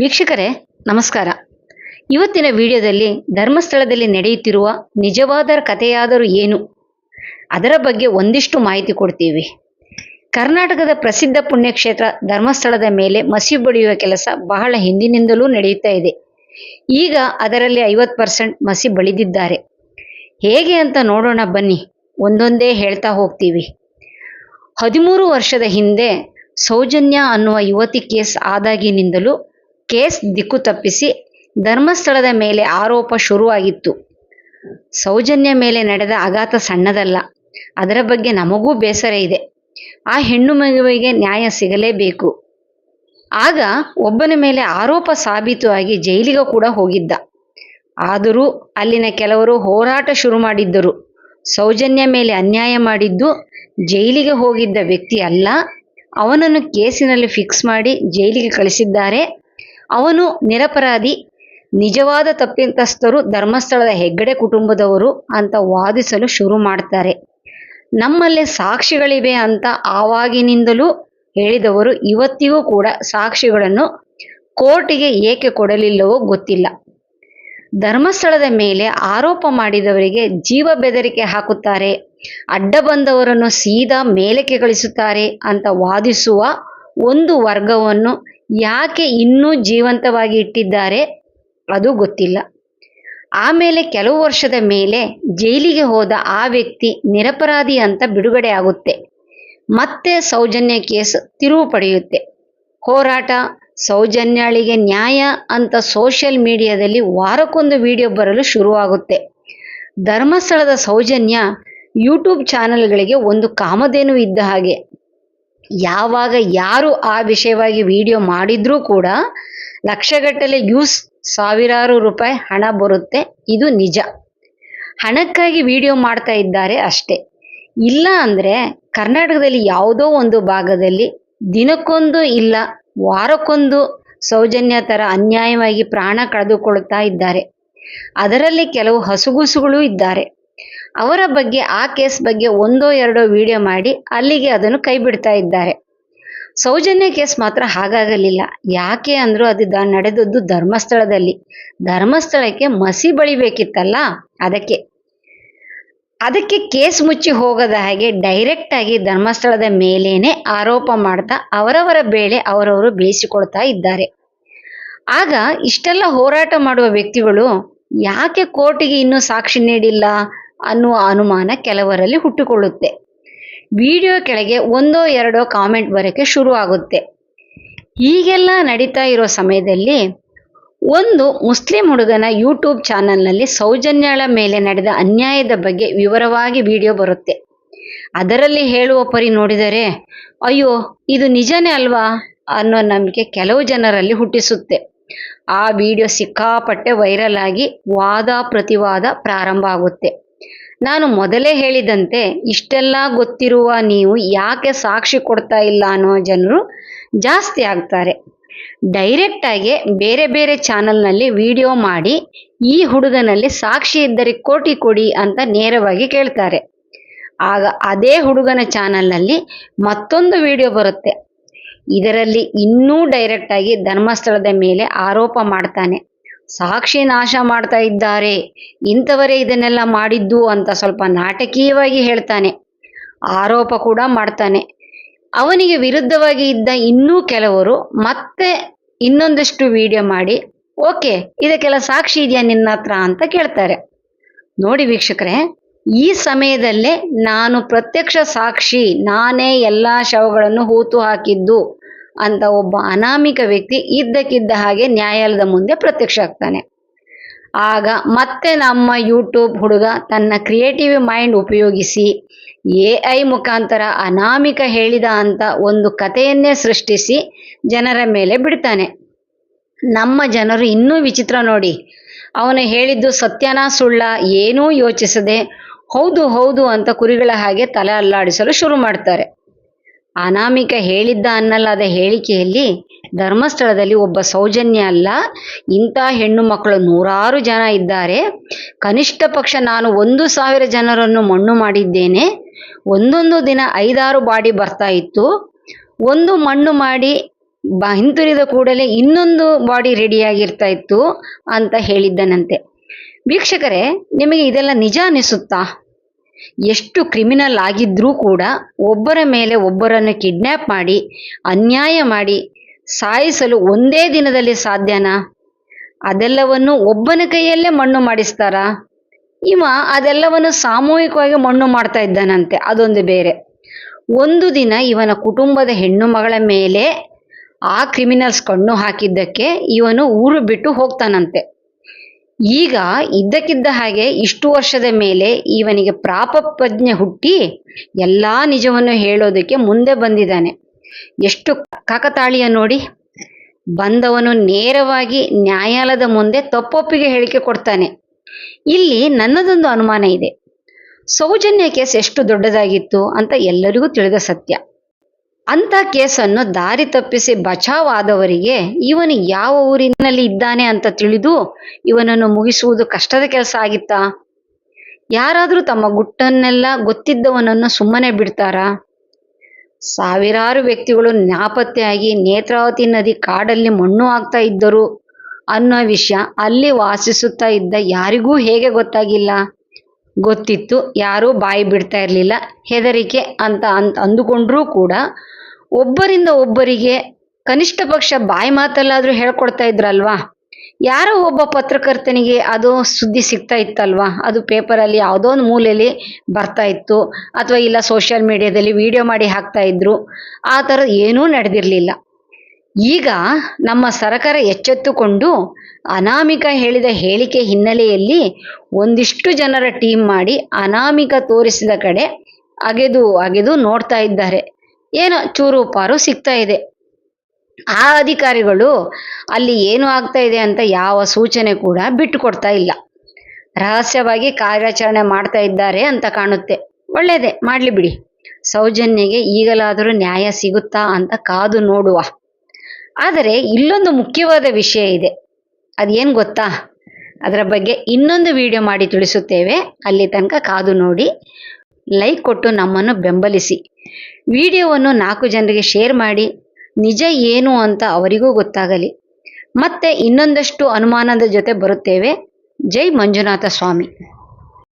ವೀಕ್ಷಕರೇ, ನಮಸ್ಕಾರ. ಇವತ್ತಿನ ವಿಡಿಯೋದಲ್ಲಿ ಧರ್ಮಸ್ಥಳದಲ್ಲಿ ನಡೆಯುತ್ತಿರುವ ನಿಜವಾದ ಕಥೆಯಾದರೂ ಏನು? ಅದರ ಬಗ್ಗೆ ಒಂದಿಷ್ಟು ಮಾಹಿತಿ ಕೊಡ್ತೀವಿ. ಕರ್ನಾಟಕದ ಪ್ರಸಿದ್ಧ ಪುಣ್ಯಕ್ಷೇತ್ರ ಧರ್ಮಸ್ಥಳದ ಮೇಲೆ ಮಸಿ ಬಳಿಯುವ ಕೆಲಸ ಬಹಳ ಹಿಂದಿನಿಂದಲೂ ನಡೆಯುತ್ತಾ ಇದೆ. ಈಗ ಅದರಲ್ಲಿ ಐವತ್ತು ಪರ್ಸೆಂಟ್ ಮಸಿ ಬಳಿದಿದ್ದಾರೆ. ಹೇಗೆ ಅಂತ ನೋಡೋಣ ಬನ್ನಿ. ಒಂದೊಂದೇ ಹೇಳ್ತಾ ಹೋಗ್ತೀವಿ. ಹದಿಮೂರು ವರ್ಷದ ಹಿಂದೆ ಸೌಜನ್ಯ ಅನ್ನುವ ಯುವತಿ ಕೇಸ್ ಆದಾಗಿನಿಂದಲೂ ಕೇಸ್ ದಿಕ್ಕು ತಪ್ಪಿಸಿ ಧರ್ಮಸ್ಥಳದ ಮೇಲೆ ಆರೋಪ ಶುರುವಾಗಿತ್ತು. ಸೌಜನ್ಯ ಮೇಲೆ ನಡೆದ ಆಘಾತ ಸಣ್ಣದಲ್ಲ, ಅದರ ಬಗ್ಗೆ ನಮಗೂ ಬೇಸರ ಇದೆ. ಆ ಹೆಣ್ಣು ಮಗುವಿಗೆ ನ್ಯಾಯ ಸಿಗಲೇಬೇಕು. ಆಗ ಒಬ್ಬನ ಮೇಲೆ ಆರೋಪ ಸಾಬೀತು ಆಗಿ ಜೈಲಿಗೆ ಕೂಡ ಹೋಗಿದ್ದ. ಆದರೂ ಅಲ್ಲಿನ ಕೆಲವರು ಹೋರಾಟ ಶುರು ಮಾಡಿದ್ದರು. ಸೌಜನ್ಯ ಮೇಲೆ ಅನ್ಯಾಯ ಮಾಡಿದ್ದು ಜೈಲಿಗೆ ಹೋಗಿದ್ದ ವ್ಯಕ್ತಿ ಅಲ್ಲ, ಅವನನ್ನು ಕೇಸಿನಲ್ಲಿ ಫಿಕ್ಸ್ ಮಾಡಿ ಜೈಲಿಗೆ ಕಳಿಸಿದ್ದಾರೆ. ಅವನು ನಿರಪರಾಧಿ, ನಿಜವಾದ ತಪ್ಪಿತಸ್ಥರು ಧರ್ಮಸ್ಥಳದ ಹೆಗ್ಗಡೆ ಕುಟುಂಬದವರು ಅಂತ ವಾದಿಸಲು ಶುರು ಮಾಡ್ತಾರೆ. ನಮ್ಮಲ್ಲಿ ಸಾಕ್ಷಿಗಳಿವೆ ಅಂತ ಆವಾಗಿನಿಂದಲೂ ಹೇಳಿದವರು ಇವತ್ತಿಗೂ ಕೂಡ ಸಾಕ್ಷಿಗಳನ್ನು ಕೋರ್ಟಿಗೆ ಏಕೆ ಕೊಡಲಿಲ್ಲವೋ ಗೊತ್ತಿಲ್ಲ. ಧರ್ಮಸ್ಥಳದ ಮೇಲೆ ಆರೋಪ ಮಾಡಿದವರಿಗೆ ಜೀವ ಬೆದರಿಕೆ ಹಾಕುತ್ತಾರೆ, ಅಡ್ಡ ಬಂದವರನ್ನು ಸೀದಾ ಮೇಲಕ್ಕೆ ಕಳಿಸುತ್ತಾರೆ ಅಂತ ವಾದಿಸುವ ಒಂದು ವರ್ಗವನ್ನು ಯಾಕೆ ಇನ್ನೂ ಜೀವಂತವಾಗಿ ಇಟ್ಟಿದ್ದಾರೆ ಅದು ಗೊತ್ತಿಲ್ಲ. ಆಮೇಲೆ ಕೆಲವು ವರ್ಷದ ಮೇಲೆ ಜೈಲಿಗೆ ಹೋದ ಆ ವ್ಯಕ್ತಿ ನಿರಪರಾಧಿ ಅಂತ ಬಿಡುಗಡೆ ಆಗುತ್ತೆ. ಮತ್ತೆ ಸೌಜನ್ಯ ಕೇಸ್ ತಿರುವು ಪಡೆಯುತ್ತೆ. ಹೋರಾಟ, ಸೌಜನ್ಯಳಿಗೆ ನ್ಯಾಯ ಅಂತ ಸೋಷಿಯಲ್ ಮೀಡಿಯಾದಲ್ಲಿ ವಾರಕ್ಕೊಂದು ವಿಡಿಯೋ ಬರಲು ಶುರುವಾಗುತ್ತೆ. ಧರ್ಮಸ್ಥಳದ ಸೌಜನ್ಯ ಯೂಟ್ಯೂಬ್ ಚಾನೆಲ್ಗಳಿಗೆ ಒಂದು ಕಾಮಧೇನು ಇದ್ದ ಹಾಗೆ ಯಾವಾಗ ಯಾರು ಆ ವಿಷಯವಾಗಿ ವಿಡಿಯೋ ಮಾಡಿದ್ರೂ ಕೂಡ ಲಕ್ಷಗಟ್ಟಲೆ ಯೂಸ್ ಸಾವಿರಾರು ರೂಪಾಯಿ ಹಣ ಬರುತ್ತೆ. ಇದು ನಿಜ. ಹಣಕ್ಕಾಗಿ ವಿಡಿಯೋ ಮಾಡ್ತಾ ಇದ್ದಾರೆ ಅಷ್ಟೇ. ಇಲ್ಲ ಅಂದರೆ ಕರ್ನಾಟಕದಲ್ಲಿ ಯಾವುದೋ ಒಂದು ಭಾಗದಲ್ಲಿ ದಿನಕ್ಕೊಂದು ಇಲ್ಲ, ವಾರಕ್ಕೊಂದು ಸೌಜನ್ಯ ಥರ ಅನ್ಯಾಯವಾಗಿ ಪ್ರಾಣ ಕಳೆದುಕೊಳ್ತಾ ಇದ್ದಾರೆ. ಅದರಲ್ಲಿ ಕೆಲವು ಹಸುಗುಸುಗಳು ಇದ್ದಾರೆ. ಅವರ ಬಗ್ಗೆ, ಆ ಕೇಸ್ ಬಗ್ಗೆ ಒಂದೋ ಎರಡೋ ವಿಡಿಯೋ ಮಾಡಿ ಅಲ್ಲಿಗೆ ಅದನ್ನು ಕೈ ಬಿಡ್ತಾ ಇದ್ದಾರೆ. ಸೌಜನ್ಯ ಕೇಸ್ ಮಾತ್ರ ಹಾಗಾಗಲಿಲ್ಲ. ಯಾಕೆ ಅಂದರೂ ಅದು ನಡೆದದ್ದು ಧರ್ಮಸ್ಥಳದಲ್ಲಿ. ಧರ್ಮಸ್ಥಳಕ್ಕೆ ಮಸಿ ಬಳಿಬೇಕಿತ್ತಲ್ಲ ಅದಕ್ಕೆ. ಅದಕ್ಕೆ ಕೇಸ್ ಮುಚ್ಚಿ ಹೋಗದ ಹಾಗೆ ಡೈರೆಕ್ಟ್ ಆಗಿ ಧರ್ಮಸ್ಥಳದ ಮೇಲೇನೆ ಆರೋಪ ಮಾಡ್ತಾ ಅವರವರ ಬೇಳೆ ಅವರವರು ಬೇಯಿಸಿಕೊಳ್ತಾ ಇದ್ದಾರೆ. ಆಗ ಇಷ್ಟೆಲ್ಲ ಹೋರಾಟ ಮಾಡುವ ವ್ಯಕ್ತಿಗಳು ಯಾಕೆ ಕೋರ್ಟಿಗೆ ಇನ್ನೂ ಸಾಕ್ಷಿ ನೀಡಿಲ್ಲ? ಅನ್ನುವ ಅನುಮಾನ ಕೆಲವರಲ್ಲಿ ಹುಟ್ಟಿಕೊಳ್ಳುತ್ತೆ. ವಿಡಿಯೋ ಕೆಳಗೆ ಒಂದೋ ಎರಡೋ ಕಾಮೆಂಟ್ ಬರೋಕ್ಕೆ ಶುರು ಆಗುತ್ತೆ. ಹೀಗೆಲ್ಲ ನಡೀತಾ ಇರೋ ಸಮಯದಲ್ಲಿ ಒಂದು ಮುಸ್ಲಿಂ ಹುಡುಗನ ಯೂಟ್ಯೂಬ್ ಚಾನಲ್ನಲ್ಲಿ ಸೌಜನ್ಯಳ ಮೇಲೆ ನಡೆದ ಅನ್ಯಾಯದ ಬಗ್ಗೆ ವಿವರವಾಗಿ ವಿಡಿಯೋ ಬರುತ್ತೆ. ಅದರಲ್ಲಿ ಹೇಳುವ ಪರಿ ನೋಡಿದರೆ, ಅಯ್ಯೋ, ಇದು ನಿಜನೇ ಅಲ್ವಾ? ಅನ್ನೋ ನಂಬಿಕೆ ಕೆಲವು ಜನರಲ್ಲಿ ಹುಟ್ಟಿಸುತ್ತೆ. ಆ ವಿಡಿಯೋ ಸಿಕ್ಕಾಪಟ್ಟೆ ವೈರಲ್ ಆಗಿ ವಾದ ಪ್ರತಿವಾದ ಪ್ರಾರಂಭ ಆಗುತ್ತೆ. ನಾನು ಮೊದಲೇ ಹೇಳಿದಂತೆ, ಇಷ್ಟೆಲ್ಲ ಗೊತ್ತಿರುವ ನೀವು ಯಾಕೆ ಸಾಕ್ಷಿ ಕೊಡ್ತಾ ಇಲ್ಲ ಅನ್ನೋ ಜನರು ಜಾಸ್ತಿ ಆಗ್ತಾರೆ. ಡೈರೆಕ್ಟ್ ಆಗಿ ಬೇರೆ ಬೇರೆ ಚಾನಲ್ನಲ್ಲಿ ವಿಡಿಯೋ ಮಾಡಿ, ಈ ಹುಡುಗನಲ್ಲಿ ಸಾಕ್ಷಿ ಇದ್ದರೆ ಕೋಟಿ ಕೊಡಿ ಅಂತ ನೇರವಾಗಿ ಕೇಳ್ತಾರೆ. ಆಗ ಅದೇ ಹುಡುಗನ ಚಾನಲ್ನಲ್ಲಿ ಮತ್ತೊಂದು ವಿಡಿಯೋ ಬರುತ್ತೆ. ಇದರಲ್ಲಿ ಇನ್ನೂ ಡೈರೆಕ್ಟ್ ಆಗಿ ಧರ್ಮಸ್ಥಳದ ಮೇಲೆ ಆರೋಪ ಮಾಡ್ತಾನೆ. ಸಾಕ್ಷಿ ನಾಶ ಮಾಡ್ತಾ ಇದ್ದಾರೆ. ಇಂಥವರೇ ಇದನ್ನೆಲ್ಲ ಮಾಡಿದ್ದು ಅಂತ ಸ್ವಲ್ಪ ನಾಟಕೀಯವಾಗಿ ಹೇಳ್ತಾನೆ. ಆರೋಪ ಕೂಡ ಮಾಡ್ತಾನೆ. ಅವನಿಗೆ ವಿರುದ್ಧವಾಗಿ ಇದ್ದ ಇನ್ನೂ ಕೆಲವರು ಮತ್ತೆ ಇನ್ನೊಂದಷ್ಟು ವಿಡಿಯೋ ಮಾಡಿ, ಓಕೆ, ಇದಕ್ಕೆಲ್ಲ ಸಾಕ್ಷಿ ಇದೆಯಾ ನಿನ್ನ ಹತ್ರ? ಅಂತ ಕೇಳ್ತಾರೆ. ನೋಡಿ ವೀಕ್ಷಕರೇ, ಈ ಸಮಯದಲ್ಲೇ ನಾನು ಪ್ರತ್ಯಕ್ಷ ಸಾಕ್ಷಿ, ನಾನೇ ಎಲ್ಲ ಶವಗಳನ್ನು ಹೂತು ಹಾಕಿದ್ದು. ಅಂತ ಒಬ್ಬ ಅನಾಮಿಕ ವ್ಯಕ್ತಿ ಇದ್ದಕ್ಕಿದ್ದ ಹಾಗೆ ನ್ಯಾಯಾಲಯದ ಮುಂದೆ ಪ್ರತ್ಯಕ್ಷ ಆಗ್ತಾನೆ. ಆಗ ಮತ್ತೆ ನಮ್ಮ ಯೂಟ್ಯೂಬ್ ಹುಡುಗ ತನ್ನ ಕ್ರಿಯೇಟಿವ್ ಮೈಂಡ್ ಉಪಯೋಗಿಸಿ ಎ ಐ ಮುಖಾಂತರ ಅನಾಮಿಕ ಹೇಳಿದ ಅಂತ ಒಂದು ಕಥೆಯನ್ನೇ ಸೃಷ್ಟಿಸಿ ಜನರ ಮೇಲೆ ಬಿಡ್ತಾನೆ. ನಮ್ಮ ಜನರು ಇನ್ನೂ ವಿಚಿತ್ರ ನೋಡಿ. ಅವನು ಹೇಳಿದ್ದು ಸತ್ಯನಾ ಸುಳ್ಳ ಏನೂ ಯೋಚಿಸದೆ, ಹೌದು ಹೌದು ಅಂತ ಕುರಿಗಳ ಹಾಗೆ ತಲೆ ಅಲ್ಲಾಡಿಸಲು ಶುರು ಮಾಡ್ತಾರೆ. ಅನಾಮಿಕ ಹೇಳಿದ್ದ ಅನ್ನಲಾದ ಹೇಳಿಕೆಯಲ್ಲಿ ಧರ್ಮಸ್ಥಳದಲ್ಲಿ ಒಬ್ಬ ಸೌಜನ್ಯ ಅಲ್ಲ. ಇಂಥ ಹೆಣ್ಣು ಮಕ್ಕಳು ನೂರಾರು ಜನ ಇದ್ದಾರೆ. ಕನಿಷ್ಠ ಪಕ್ಷ ನಾನು ಒಂದು ಸಾವಿರ ಜನರನ್ನು ಮಣ್ಣು ಮಾಡಿದ್ದೇನೆ. ಒಂದೊಂದು ದಿನ ಐದಾರು ಬಾಡಿ ಬರ್ತಾ ಇತ್ತು. ಒಂದು ಮಣ್ಣು ಮಾಡಿ ಬ ಹಿಂತುರಿದ ಕೂಡಲೇ ಇನ್ನೊಂದು ಬಾಡಿ ರೆಡಿಯಾಗಿರ್ತಾ ಇತ್ತು ಅಂತ ಹೇಳಿದ್ದನಂತೆ. ವೀಕ್ಷಕರೇ, ನಿಮಗೆ ಇದೆಲ್ಲ ನಿಜ ಅನಿಸುತ್ತಾ? ಎಷ್ಟು ಕ್ರಿಮಿನಲ್ ಆಗಿದ್ರೂ ಕೂಡ ಒಬ್ಬರ ಮೇಲೆ ಒಬ್ಬರನ್ನು ಕಿಡ್ನ್ಯಾಪ್ ಮಾಡಿ, ಅನ್ಯಾಯ ಮಾಡಿ ಸಾಯಿಸಲು ಒಂದೇ ದಿನದಲ್ಲಿ ಸಾಧ್ಯನಾ? ಅದೆಲ್ಲವನ್ನು ಒಬ್ಬನ ಕೈಯಲ್ಲೇ ಮಣ್ಣು ಮಾಡಿಸ್ತಾರಾ? ಇವ ಅದೆಲ್ಲವನ್ನು ಸಾಮೂಹಿಕವಾಗಿ ಮಣ್ಣು ಮಾಡ್ತಾ ಇದ್ದಾನಂತೆ, ಅದೊಂದು ಬೇರೆ. ಒಂದು ದಿನ ಇವನ ಕುಟುಂಬದ ಹೆಣ್ಣು ಮಗಳ ಮೇಲೆ ಆ ಕ್ರಿಮಿನಲ್ಸ್ ಕಣ್ಣು ಹಾಕಿದ್ದಕ್ಕೆ ಇವನು ಊರು ಬಿಟ್ಟು ಹೋಗ್ತಾನಂತೆ. ಈಗ ಇದ್ದಕ್ಕಿದ್ದ ಹಾಗೆ ಇಷ್ಟು ವರ್ಷದ ಮೇಲೆ ಇವನಿಗೆ ಪ್ರಾಪಪ್ರಜ್ಞೆ ಹುಟ್ಟಿ ಎಲ್ಲಾ ನಿಜವನ್ನು ಹೇಳೋದಕ್ಕೆ ಮುಂದೆ ಬಂದಿದ್ದಾನೆ. ಎಷ್ಟು ಕಾಕತಾಳೀಯ ನೋಡಿ. ಬಂದವನು ನೇರವಾಗಿ ನ್ಯಾಯಾಲಯದ ಮುಂದೆ ತಪ್ಪೊಪ್ಪಿಗೆ ಹೇಳಿಕೆ ಕೊಡ್ತಾನೆ. ಇಲ್ಲಿ ನನ್ನದೊಂದು ಅನುಮಾನ ಇದೆ. ಸೌಜನ್ಯ ಕೇಸ್ ಎಷ್ಟು ದೊಡ್ಡದಾಗಿತ್ತು ಅಂತ ಎಲ್ಲರಿಗೂ ತಿಳಿದ ಸತ್ಯ. ಅಂತ ಕೇಸನ್ನು ದಾರಿ ತಪ್ಪಿಸಿ ಬಚಾವಾದವರಿಗೆ ಇವನು ಯಾವ ಊರಿನಲ್ಲಿ ಇದ್ದಾನೆ ಅಂತ ತಿಳಿದು ಇವನನ್ನು ಮುಗಿಸುವುದು ಕಷ್ಟದ ಕೆಲಸ ಆಗಿತ್ತಾ? ಯಾರಾದರೂ ತಮ್ಮ ಗುಟ್ಟನ್ನೆಲ್ಲ ಗೊತ್ತಿದ್ದವನನ್ನು ಸುಮ್ಮನೆ ಬಿಡ್ತಾರಾ? ಸಾವಿರಾರು ವ್ಯಕ್ತಿಗಳು ನಾಪತ್ತೆಯಾಗಿ ನೇತ್ರಾವತಿ ನದಿ ಕಾಡಲ್ಲಿ ಮಣ್ಣು ಆಗ್ತಾ ಇದ್ದರು ಅನ್ನೋ ವಿಷಯ ಅಲ್ಲಿ ವಾಸಿಸುತ್ತಾ ಇದ್ದ ಯಾರಿಗೂ ಹೇಗೆ ಗೊತ್ತಾಗಿಲ್ಲ. ಗೊತ್ತಿತ್ತು. ಯಾರೂ ಬಾಯಿ ಬಿಡ್ತಾ ಇರಲಿಲ್ಲ. ಹೆದರಿಕೆ ಅಂತ ಅಂತ ಅಂದುಕೊಂಡ್ರೂ ಕೂಡ ಒಬ್ಬರಿಂದ ಒಬ್ಬರಿಗೆ ಕನಿಷ್ಠ ಪಕ್ಷ ಬಾಯಿ ಮಾತಲ್ಲಾದರೂ ಹೇಳ್ಕೊಡ್ತಾ ಇದ್ರಲ್ವಾ? ಯಾರೋ ಒಬ್ಬ ಪತ್ರಕರ್ತನಿಗೆ ಅದು ಸುದ್ದಿ ಸಿಗ್ತಾ ಇತ್ತಲ್ವಾ? ಅದು ಪೇಪರಲ್ಲಿ ಯಾವುದೋ ಒಂದು ಮೂಲೆಯಲ್ಲಿ ಬರ್ತಾ ಇತ್ತು. ಅಥವಾ ಇಲ್ಲ ಸೋಷಿಯಲ್ ಮೀಡಿಯಾದಲ್ಲಿ ವಿಡಿಯೋ ಮಾಡಿ ಹಾಕ್ತಾ ಇದ್ರು. ಆ ಥರ ಏನೂ ನಡೆದಿರಲಿಲ್ಲ. ಈಗ ನಮ್ಮ ಸರಕಾರ ಎಚ್ಚೆತ್ತುಕೊಂಡು ಅನಾಮಿಕ ಹೇಳಿದ ಹೇಳಿಕೆ ಹಿನ್ನೆಲೆಯಲ್ಲಿ ಒಂದಿಷ್ಟು ಜನರ ಟೀಮ್ ಮಾಡಿ ಅನಾಮಿಕ ತೋರಿಸಿದ ಕಡೆ ಅಗೆದು ಅಗೆದು ನೋಡ್ತಾ ಇದ್ದಾರೆ. ಏನೋ ಚೂರು ಪಾರು ಸಿಗ್ತಾ ಇದೆ. ಆ ಅಧಿಕಾರಿಗಳು ಅಲ್ಲಿ ಏನು ಆಗ್ತಾ ಇದೆ ಅಂತ ಯಾವ ಸೂಚನೆ ಕೂಡ ಬಿಟ್ಟು ಕೊಡ್ತಾ ಇಲ್ಲ. ರಹಸ್ಯವಾಗಿ ಕಾರ್ಯಾಚರಣೆ ಮಾಡ್ತಾ ಇದ್ದಾರೆ ಅಂತ ಕಾಣುತ್ತೆ. ಒಳ್ಳೇದೇ, ಮಾಡಲಿ ಬಿಡಿ. ಸೌಜನ್ಯಗೆ ಈಗಲಾದರೂ ನ್ಯಾಯ ಸಿಗುತ್ತಾ ಅಂತ ಕಾದು ನೋಡುವ. ಆದರೆ ಇಲ್ಲೊಂದು ಮುಖ್ಯವಾದ ವಿಷಯ ಇದೆ. ಅದೇನು ಗೊತ್ತಾ? ಅದರ ಬಗ್ಗೆ ಇನ್ನೊಂದು ವಿಡಿಯೋ ಮಾಡಿ ತಿಳಿಸುತ್ತೇವೆ. ಅಲ್ಲಿ ತನಕ ಕಾದು ನೋಡಿ, ಲೈಕ್ ಕೊಟ್ಟು ನಮ್ಮನ್ನು ಬೆಂಬಲಿಸಿ. ವಿಡಿಯೋವನ್ನು ನಾಲ್ಕು ಜನರಿಗೆ ಶೇರ್ ಮಾಡಿ, ನಿಜ ಏನು ಅಂತ ಅವರಿಗೂ ಗೊತ್ತಾಗಲಿ. ಮತ್ತೆ ಇನ್ನೊಂದಷ್ಟು ಅನುಮಾನದ ಜೊತೆ ಬರುತ್ತೇವೆ. ಜೈ ಮಂಜುನಾಥ ಸ್ವಾಮಿ.